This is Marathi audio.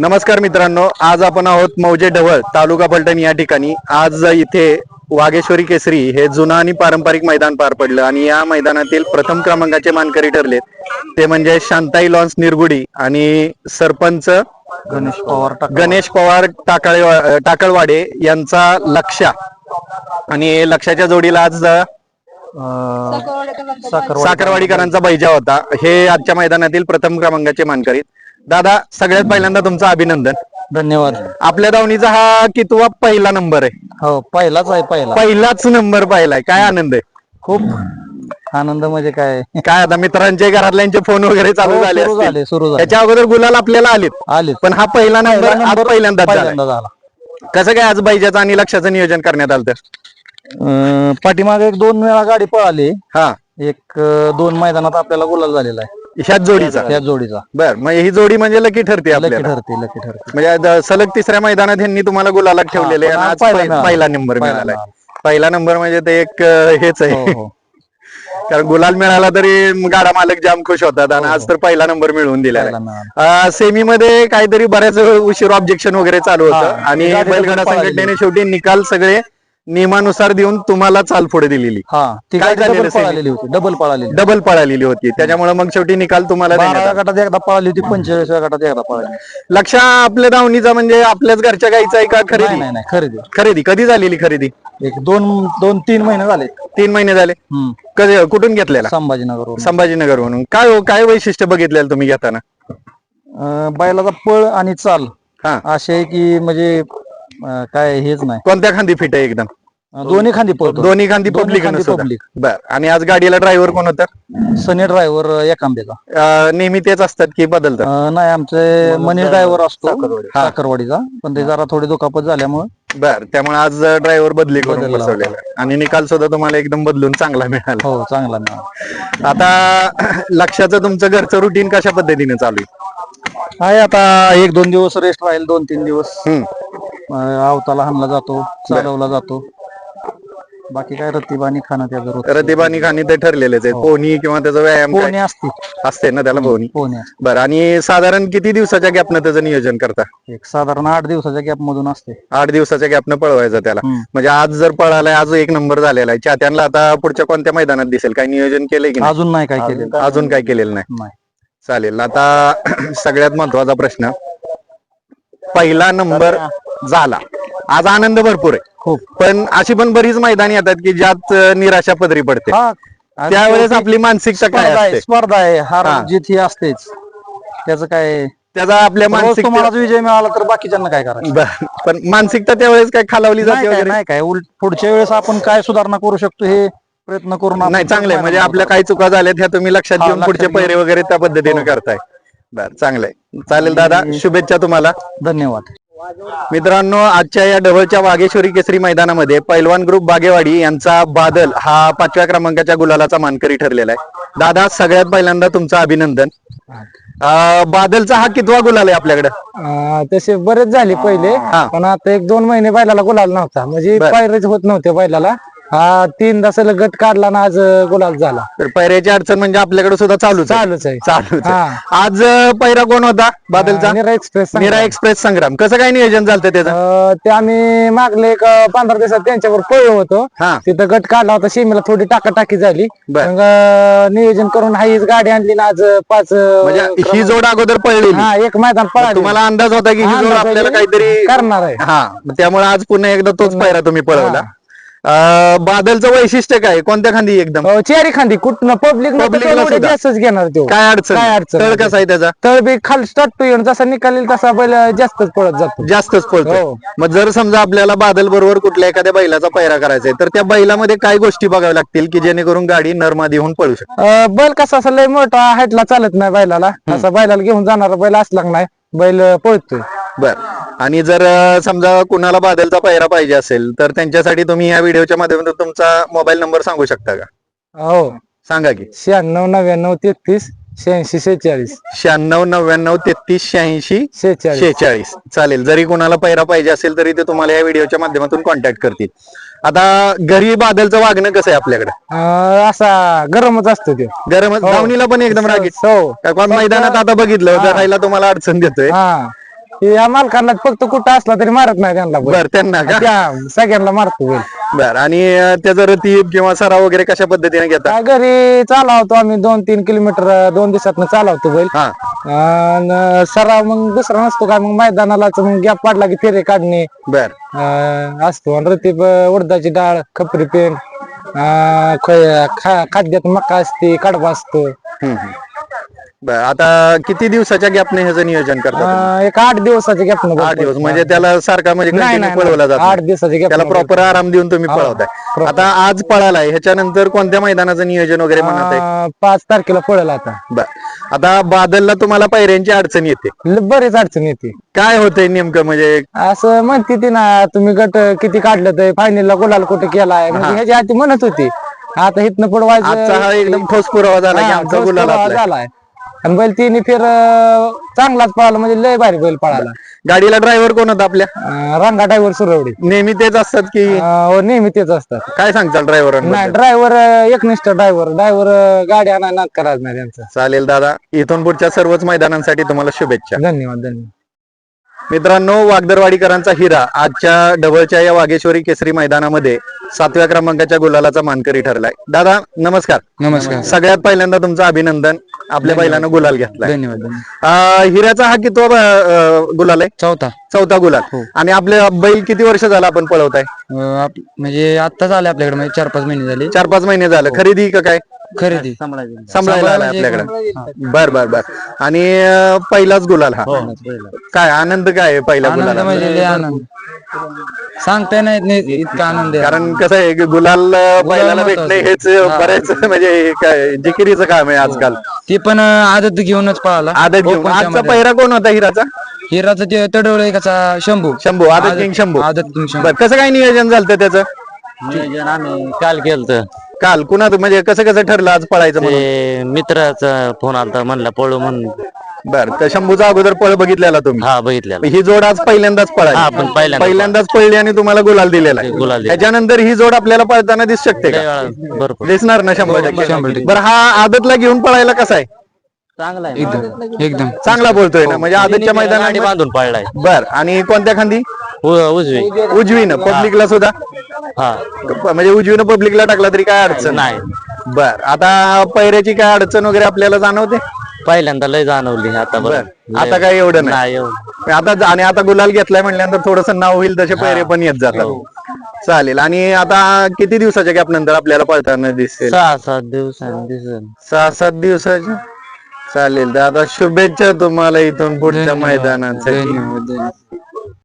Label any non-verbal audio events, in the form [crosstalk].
नमस्कार मित्रांनो आज आपण आहोत मौजे ढवळ तालुका पलटण या ठिकाणी. आज इथे वाघेश्वरी केसरी हे जुनं आणि पारंपरिक मैदान पार पडलं आणि या मैदानातील प्रथम क्रमांकाचे मानकरी ठरलेत. ते म्हणजे शांताई लॉन्स निरगुडी आणि सरपंच गणेश पवार गणेश पवार टाकाळे टाकळवाडे यांचा लक्षा आणि लक्षाच्या जोडीला आज साखरवाडीकरांचा बैजा होता. हे आजच्या मैदानातील प्रथम क्रमांकाचे मानकरीत दादा सगळ्यात पहिल्यांदा तुमचं अभिनंदन. धन्यवाद. आपल्या दावणीचा हा कितवा पहिला नंबर आहे? हो पहिलाच आहे पहिला. पहिलाच नंबर पाहिलाय. काय आनंद आहे? खूप आनंद म्हणजे काय? काय आता मित्रांचे घरातल्यांचे फोन वगैरे चालू हो, झाले सुरू असतील. झाले सुरू झाले. त्याच्या अगोदर गुलाल आपल्याला आलेत. आले पण हा पहिला नंबर आज पहिल्यांदाच झालाय. पहिल्यांदा झाला कसं काय आज बैजाचं आणि लक्षाचं नियोजन करण्यात आलं? अं, पाठीमागे एक दोन वेळा गाडी पळाली. हा. एक अं, दोन मैदानात आपल्याला गुलाल झालेला आहे. ह्याच जोडीचा. त्या जोडीचा. बर मग ही जोडी म्हणजे लकी ठरते लकी आपल्याला. ठरते लकी ठरते. म्हणजे द- सलग तिसऱ्या मैदानात ह्यांनी तुम्हाला गुलाला ठेवलेले पण आणि आज आज पहिला पहि- मिळाला. पहिला नंबर पहिला मिळालाय. मिळाला. पहिला नंबर म्हणजे ते एक अं, हेच हो आहे. हो कारण गुलाल मिळाला तरी गाडा मालक जाम खुश होतात आणि आज तर पहिला नंबर मिळवून दिलेला पहिला आहे मिळाला. सेमी मध्ये काहीतरी बऱ्याच वेळ उशीर ऑब्जेक्शन वगैरे चालू होतं हा, आणि गाडी बैलगाडा. संघटनेने शेवटी निकाल सगळे नियमानुसार देऊन तुम्हाला चाल पुढे दिलेली. हा ती काय गाडी झालेलं डबल? पळालेली होती डबल पळालेली. डबल पळालेली होती. त्याच्यामुळे मग शेवटी निकाल तुम्हाला देण्यात बाराव्या आला. गटात एकदा पळाली होती पंचेचाळीसव्या गटात एकदा पळाली. लक्षा आपल्या दावणीचा म्हणजे आपल्याच घरच्या गाईचा आहे का नाही खरेदी? नाही नाही खरेदी. खरेदी. कधी झालेली खरेदी? एक दोन दोन तीन महिने झाले. तीन महिने झाले? हम्म. कधी कुठून घेतलेला? संभाजीनगरवरून. संभाजीनगर म्हणून काय हो काय वैशिष्ट्य बघितलेलं तुम्ही घेताना? बैलाचा पळ आणि चाल. हा. असे की म्हणजे अं, काय हेच नाही. कोणत्या खांदी फिट आहे एकदम? अं, दोन्ही खांदी पळतो. दोन्ही खांदी दोन्ही पब्लिक खांदी public. बर. आणि आज गाडीला ड्रायव्हर कोण होतं? सनी ड्रायव्हर एकांबेचा अं, नेहमी तेच असतात की बदलतात? अं, नाही आमचे मनी ड्रायव्हर असतो साखरवाडीचा पण ते जरा थोडी दुखापत झाल्यामुळे बर. त्यामुळे आज ड्रायव्हर बदली करून बदलला बसवलेला आहे. आणि निकाल सुद्धा तुम्हाला एकदम बदलून चांगला मिळाला. हो चांगला मिळाला. आता [clears throat] लक्षाचं तुमचं घरचं रुटीन कशा पद्धतीने चालू आहे? आहे आता एक दोन दिवस रेस्ट राहील दोन तीन दिवस. हम्म. आवताला हाणला जातो चालवला जातो. बाकी काय रत्तीबानी खाणं त्याचं रोज रतिबानी खाणी ते ठरलेलेच आहेत पोहणी किंवा त्याचा व्यायाम काय? पोहणे असते. असते ना त्याला पोहणी? पोहणे असते. बरं आणि साधारण किती दिवसाच्या गॅपनं त्याचं नियोजन करता? एक साधारण आठ दिवसाच्या गॅप मधून असते. आठ दिवसाच्या गॅपनं पळवायचं त्याला. हम्म. म्हणजे आज जर पळालाय आज एक नंबर झालेला आहे. चात्यांना आता पुढच्या कोणत्या मैदानात दिसेल? काही नियोजन केलंय की नाही? अजून नाही काय केलेलं. अजून काय केलेलं नाही. नाही. चालेल. आता [clears throat] सगळ्यात महत्त्वाचा प्रश्न. पहिला नंबर झाला. आज आनंद भरपूर आहे. खूप. पण अशी पण बरीच मैदानी येतात की ज्यात निराशा पदरी पडते. हा. आणि त्यावेळेस आपली मानसिकता काय स्पर्धा आहे असते? स्पर्धा आहे. हार हा. जीत ही असतेच. त्याचं काय? त्याचा आपल्या रोज मानसिक तुम्हालाच विजय मिळाला तर बाकीच्यांना काय करायचं? बरं. पण मानसिकता त्यावेळेस काय खालावली नाही जाते काय वगैरे? नाही काय. उलट पुढच्या वेळेस आपण काय सुधारणा करू शकतो हे प्रयत्न करून आपण नाही चांगलंय. म्हणजे आपल्या काही चुका झाल्यात ह्या तुम्ही लक्षात हा, घेऊन लक्षात पुढचे पैरे. वगैरे त्या पद्धतीने करताय. बर चांगलंय. चालेल दादा. शुभेच्छा तुम्हाला. धन्यवाद. मित्रांनो आजच्या या डबलच्या वाघेश्वरी केसरी मैदानामध्ये पैलवान ग्रुप बागेवाडी यांचा बादल हा पाचव्या क्रमांकाच्या गुलालाचा मानकरी ठरलेला आहे. दादा सगळ्यात पहिल्यांदा तुमचं अभिनंदन. अं, बादलचा हा कितवा गुलाल आहे आपल्याकडे? अं, तसे बरेच झाले पहिले. पण आता एक दोन महिने बैलाला गुलाल नव्हता. म्हणजे बर. पायरेच होत नव्हते बैलाला. हा तीन तासाला गट काढला ना आज अं, गुलाल झाला. तर पैऱ्याची अडचण म्हणजे आपल्याकडे सुद्धा चालूच आहे. चालूच आहे. चालूच आहे. आज अं, पैरा कोण होता बादलचा? Nira express Meera express Sangram. कसं काय नियोजन झालं त्याचं? अं, ते आम्ही मागले एक अं, पंधरा दिवसात त्यांच्यावर पळलो होतो. हा. तिथं गट काढला होता शेमीला थोडी टाकाटाकी झाली. बर. मग अं, नियोजन करून हाईच गाडी आणली ना आज पाच अं, म्हणजे ही जोड अगोदर पळलेली. हा एक मैदान पळाली तुम्हाला अंदाज होता की ही जोड आपल्याला काहीतरी करणार आहे. हा मग त्यामुळे आज पुन्हा एकदा तोच पायरा तुम्ही पळवला. बादलचं वैशिष्ट्य काय? कोणत्या खांदी एकदम? चेरी खांदी. कुठनं? पब्लिक सुद्धा. जास्तच घेणार तो. काय अडचण? काय अडचण? तळ. कसा आहे त्याचा? तळ बी खाली स्टार्ट टू येऊन जसा निकालेल तसा बैल जास्तच पळत जातो. जास्तच पळतोय. हो. मग जर समजा आपल्याला बादल बरोबर कुठल्या एखाद्या बैलाचा पैरा करायचा आहे तर त्या बैलामध्ये काय गोष्टी बघाव्या लागतील की जेणेकरून गाडी नरमादी होऊन पळू शकते? अं, बैल कसा असा लय मोठा हाईटला चालत नाही बैलाला. असा बैलाला घेऊन जाणारा बैल असला नाही बैल पळतोय. बर. आणि जर अं, समजा कुणाला बादलचा पैरा पाहिजे असेल तर त्यांच्यासाठी तुम्ही या व्हिडिओच्या माध्यमातून तुमचा मोबाईल नंबर सांगू शकता का? हो. सांगा की. शहाण्णव नव्याण्णव तेहतीस शहाऐंशी शेहेचाळीस. शहाण्णव नव्याण्णव तेहतीस शहाऐंशी शेहेचाळीस. शेहेचाळीस. चालेल जरी कोणाला पैरा पाहिजे असेल तरी ते तुम्हाला या व्हिडिओच्या माध्यमातून कॉन्टॅक्ट करतील. आता घरी बादलचं वागणं कसं आहे आपल्याकडे? अं, असा गरमच असतो तो. गरम धावणीला पण एकदम रागीट हो. का कोण मैदानात आता बघितलं तर राहायला तुम्हाला अडचण देतोय? हा. या मालकांना फक्त कुठं असला तरी मारत नाही त्यांना बैल. बर त्यांना का? त्या सगळ्यांना मारतो बैल. बर आणि अं, त्याचं रतीब किंवा सराव वगैरे कशा पद्धतीने घेता? काय घरी चालवतो आम्ही दोन तीन किलोमीटर दोन दिवसात चालवतो बैल. हा. आणि सराव मग दुसरा नसतो काय मग मैदानालाच मग गॅप पाडला की फेरे काढणे. बर. अं, असतो. आणि रतीब उडदाची डाळ खपरी पेंड अं, खोय- खा- खाद्यात मका असते कडबा असतो. हम्म, हम्म. बर आता किती दिवसाच्या गॅपने ह्याचं नियोजन करतात अं, एक आठ दिवसाचे गॅप आठ दिवस म्हणजे त्याला सारखा म्हणजे नाही, continue नाही, पळवला. जातो. आठ दिवसाचे gap त्याला. प्रॉपर आराम देऊन तुम्ही पळवताय. आता आज पळालाय ह्याच्यानंतर कोणत्या मैदानाचं नियोजन वगैरे म्हणत आहे? पाच तारखेला पळेल आता. बर. आता बादलला तुम्हाला पायऱ्यांची अडचण येते. ल- बरीच अडचण येते. काय होतंय नेमकं म्हणजे? असं म्हणते ती ना तुम्ही गट किती काढलं तर फायनलला गुलाल कुठे केलाय? म्हणजे ह्याची आधी म्हणत होती. आता पुढवायचं आजचा हा एकदम ठोस पुरावा झाला की आमचा गुलाल पुरावा आपला आहे. झालाय. आणि बैल तिने फिर अं, चांगलाच पळाला म्हणजे लय भारी बैल पळाला. गाडीला ड्रायव्हर कोण होता आपल्या? अं, रांगा ड्रायव्हर सुरवडी. नेहमी तेच असतात की? हो, नेहमी तेच असतात. काय सांगताल ड्रायव्हर नाही ड्रायव्हर एकनिष्ठ ड्रायव्हर ड्रायव्हर गाडी आणायला नाद करायचं नाही त्यांचं. चालेल दादा. इथून पुढच्या सर्वच मैदानांसाठी तुम्हाला शुभेच्छा. धन्यवाद धन्यवाद. मित्रांनो वागदरवाडीकरांचा हिरा आजच्या डबलच्या या वागेश्वरी केसरी मैदानामध्ये सातव्या क्रमांकाच्या गुलालाचा मानकरी ठरलाय. दादा नमस्कार. नमस्कार. सगळ्यात पहिल्यांदा तुमचं अभिनंदन. आपल्या बैलानं गुलाल घेतलाय. धन्यवाद हिऱ्याचा हा कितवा अं, गुलाल आहे? चौथा. चौथा गुलाल. आणि आपले बैल किती वर्ष झाला आपण पळवताय? म्हणजे आत्ताच आले आपल्याकडे म्हणजे चार पाच महिने झाले. चार पाच महिने झालं. खरेदी का काय? खरेदी. सांभाळायला आलाय आपल्याकडे. बर बर बर. आणि अं, पहिलाच गुलाल हा. काय आनंद काय आहे आनंद गुलाला म्हणजे लय आनंद. सांगता नाही येत नाही इतका आनंद आहे. कारण कसं आहे की गुलाल अं, बैलाला भेटणे हेच बरेच म्हणजे हे काय जिकिरीचं काम आहे आजकाल. ते पण अं, आदत घेऊनच पळाला आदत घेऊन. आजचा पहिरा कोण होता हिराचा? हिराचा ते तडवळे कसा शंभू. शंभू आदत किंग शंभू. आदत किंग शंभू. बर कसं काय नियोजन झालं त्याचं? नियोजन आम्ही काल केलं काल कुणा म्हणजे कसं कसं ठरलं आज पळायचं म्हणून? ते मित्राचा फोन आलता म्हणला पळू म्हणून. बर तर शंभूचा अगोदर पळ बघितलेला तुम्ही? हा बघितलेला. ही जोड आज पहिल्यांदाच हा पळाली पण पहिल्यांदा पहिल्यांदाच पळली. आणि तुम्हाला गुलाल दिलेला आहे. गुलाल दिला. त्याच्यानंतर ही जोड आपल्याला पळताना दिसू शकते लय का वेळा भरपूर. दिसणार ना शंभर टक्के. बरं हा आदतला घेऊन पळायला कसा आहे? चांगला आहे. एकदम एकदम. चांगला बोलतोय ना म्हणजे आदतच्या गाडी मैदानात बांधून पळलाय. बर आणि कोणत्या खांदी? उजवी. उजवीनं पब्लिकला सुद्धा? हा. म्हणजे उजवीनं पब्लिकला टाकला तरी काय अडचण नाही. बर आता पैऱ्याची काय अडचण वगैरे आपल्याला जाणवते? पहिल्यांदा लय जाणवली आता बरं. आता काय एवढं नाही. आता आणि आता गुलाल घेतलाय म्हणल्यानंतर थोडस नाव होईल तसे पैरे पण येत जातात. चालेल. आणि आता किती दिवसाच्या गॅप नंतर आपल्याला पळताना दिसेल? सहा सात दिवसांनी सहा सात दिवसाच्या? चालेल. तर आता शुभेच्छा तुम्हाला इथून पुढच्या मैदानासाठी.